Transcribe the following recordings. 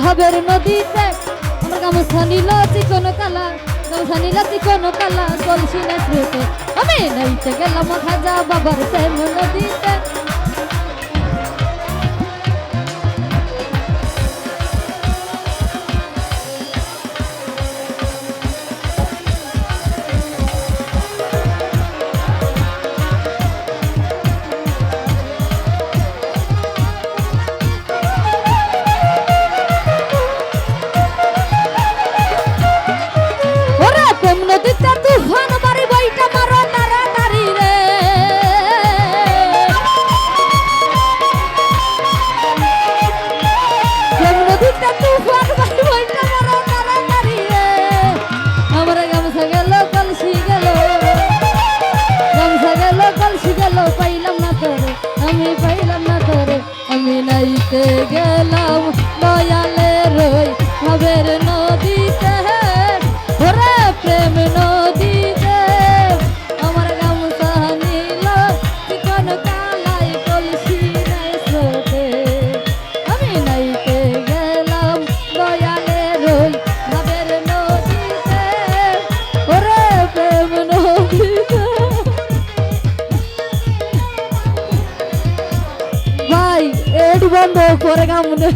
ভাবের নদীতে আমার গামছা নীল চিকন কালা, গামছা নীল চিকন কালা, কলসি না স্রোতে আমি নাইতে গেলাম খাজা বাবার প্রেম নদীতে। গেল পাইলাম না তোরে আমি পাইলাম না বন্ধ করে গামনে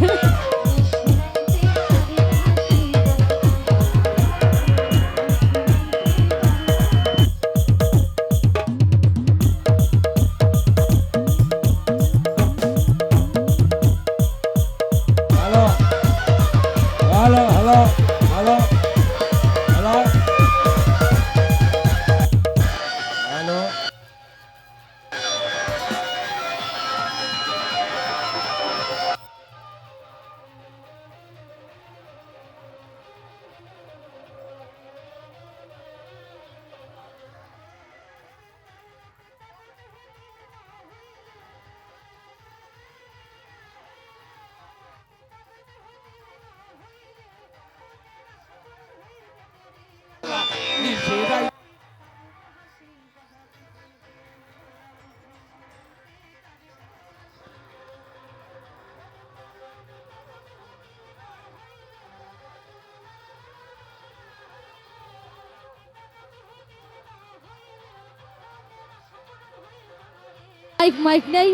মাইক মাইক নেই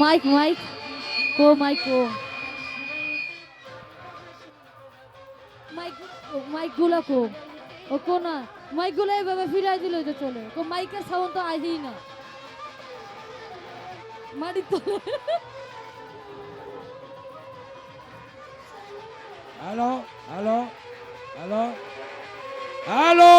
মাইক মাইক কো মাইক কো মাইক মাইকগুলো কো ও কো না। মাইক মাইকগুলো এইভাবে ফিরাই দিল, যে চলে। কো মাইকের সাউন্ড তো আইজেই না। মাটি তো হ্যালো হ্যালো হ্যালো হ্যালো